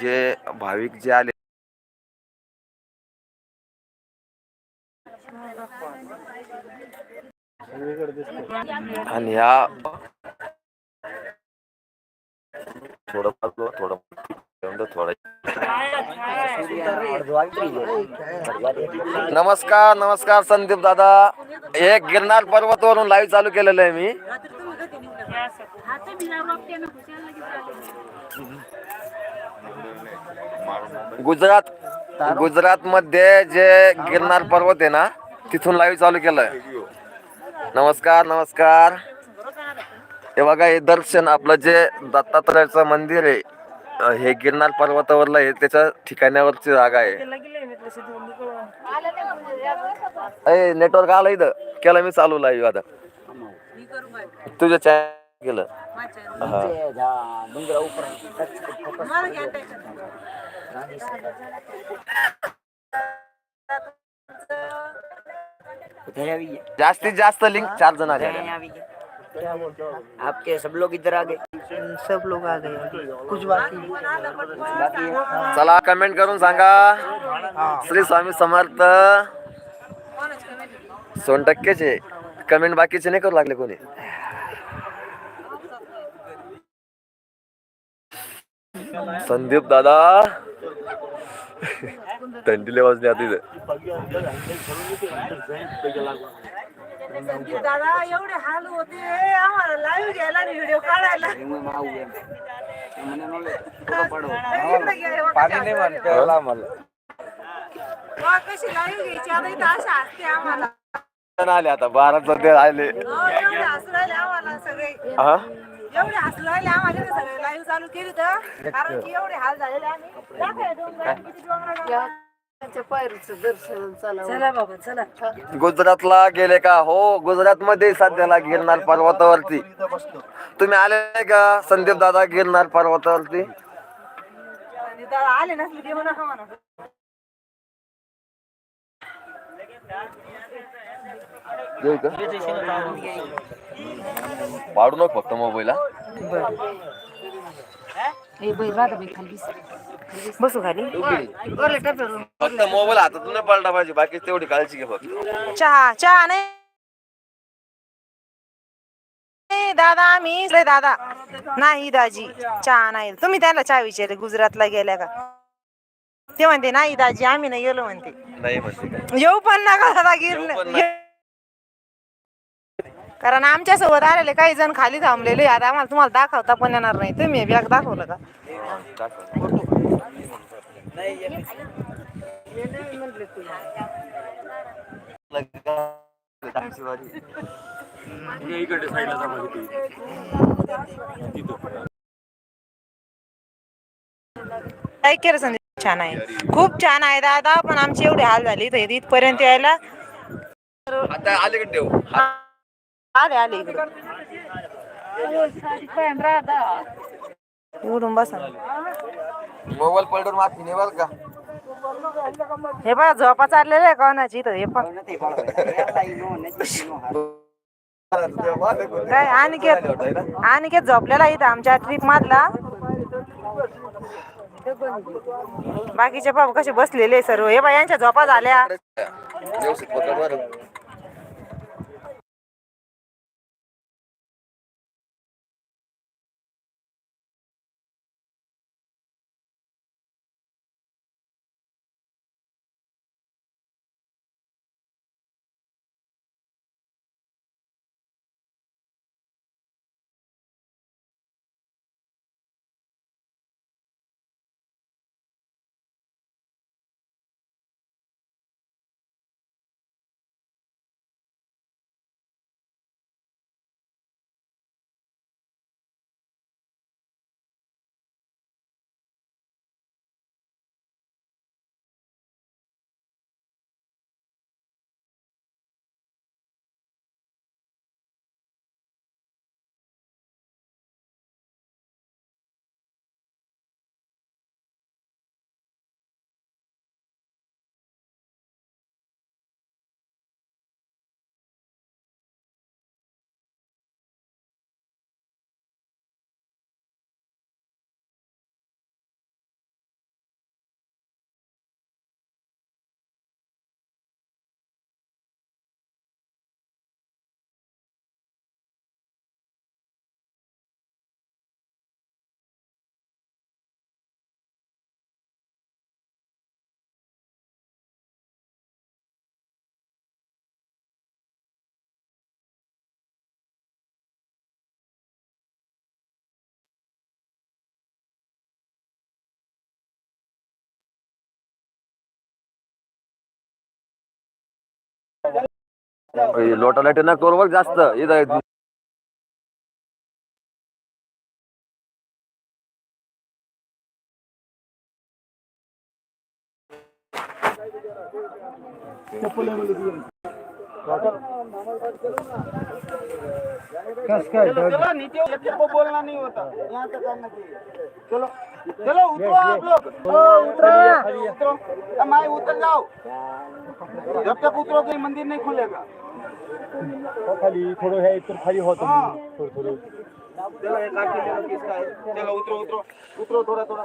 जे भाविक जे आले आणि ह्या थोडं थोडं थोडं थोडं नमस्कार नमस्कार संदीप दादा. हे गिरनार पर्वतवरून लाईव्ह चालू केलेलं आहे मी. गुजरात गुजरात मध्ये जे गिरनार पर्वत आहे ना तिथून लाईव्ह चालू केलंय. नमस्कार नमस्कार. हे बघा हे दर्शन आपलं जे दत्तात्रयाचं मंदिर आहे हे गिरनार पर्वतावरलं आहे त्याच्या ठिकाणावरची जागा आहे. नेटवर्क आलं इथं. केलं मी चालू लाईव्ह आता. तुझ्या चॅनल केलं हा. जास्तीत जास्त लिंक चार जण आले. आपके सब लोग इधर आ गए. सब लोग आ गए. कुछ बाकी बाकी है। चला कमेंट करून सांगा. श्री स्वामी समर्थ. सोन टक्केचे कमेंट बाकीचे नाही करू लागले कोणी. संदीप दादा. थंडीले वाजले आता इथं. दादा एवढे हाल होते. आम्हाला लाईव्ह घ्यायला आणि व्हिडिओ काढायला. इकडे घ्या, हे बघा. वा, कशी लाईव्ह घ्यायची? आता इथं अशा असते आम्हाला. आले आता बारा सध्या आले. आम्हाला सगळे. हा? एवढे हसू राहिले आम्हाला सगळे लाईव्ह चालू केली तर? कारण की एवढे हाल झालेले आम्ही. हे डोंगर, किती डोंगरावर. चला बाबा चला. गुजरातला गेले का? हो गुजरात मध्ये सध्याला गिरनार पर्वतावरती. तुम्ही आले का? संदीप दादा गिरनार पर्वतावरती? आणि दादा आले नसले म्हणा का पाडू नको फक्त मोबाईल बसू. खाली फक्त मोबाईल हातातून नाही पडला पाहिजे बाकी तेवढी काळजी घे फक्त. चहा चहा नाही. दादा आम्ही रे दादा. नाही दाजी चहा नाही. तुम्ही त्यांना चहा विचारले गुजरातला गेल्या का? ते म्हणते नाही दाजी आम्ही नाही गेलो म्हणते. नाही म्हणते येऊ पण नका दादा गिर. कारण आमच्यासोबत आलेले काही जण खाली थांबलेले आता आम्हाला तुम्हाला दाखवता पण येणार नाही. तुम्ही बॅग दाखवलं का? काय केलं छान आहे. खूप छान आहे दादा पण आमची एवढी हाल झाली इथपर्यंत यायला. आता आले का आले आले इकडे. उडून बसा. मोबाईल पलटून नाही बरं का? हे बघा झोपा चाललेलं आहे कोणाची इथं हे पण. काय अनिकेत अनिकेत झोपलेला इथं आमच्या ट्रिप मधला. बाकीचे बाबा कसे बसलेले सर्व. हे बा यांच्या झोपा झाल्या. व्यवस्थित पकड बरं लोटा लाटी ना करू बघ जास्त इथं चलो नीचे एक को बोलना नहीं होता यहाँ तक करना चाहिए चलो चलो उतरो आप लोग उतरो उतरो अब मैं उतर जाओ जब तक उतरोगे मंदिर नहीं खुलेगा खाली थोडं ह्या इतर खाली होतं हाँ। थोडं थोडं चलो एक लाठी ले लो किसका है चलो उतरो उतरो उतरो थोड़ा थोड़ा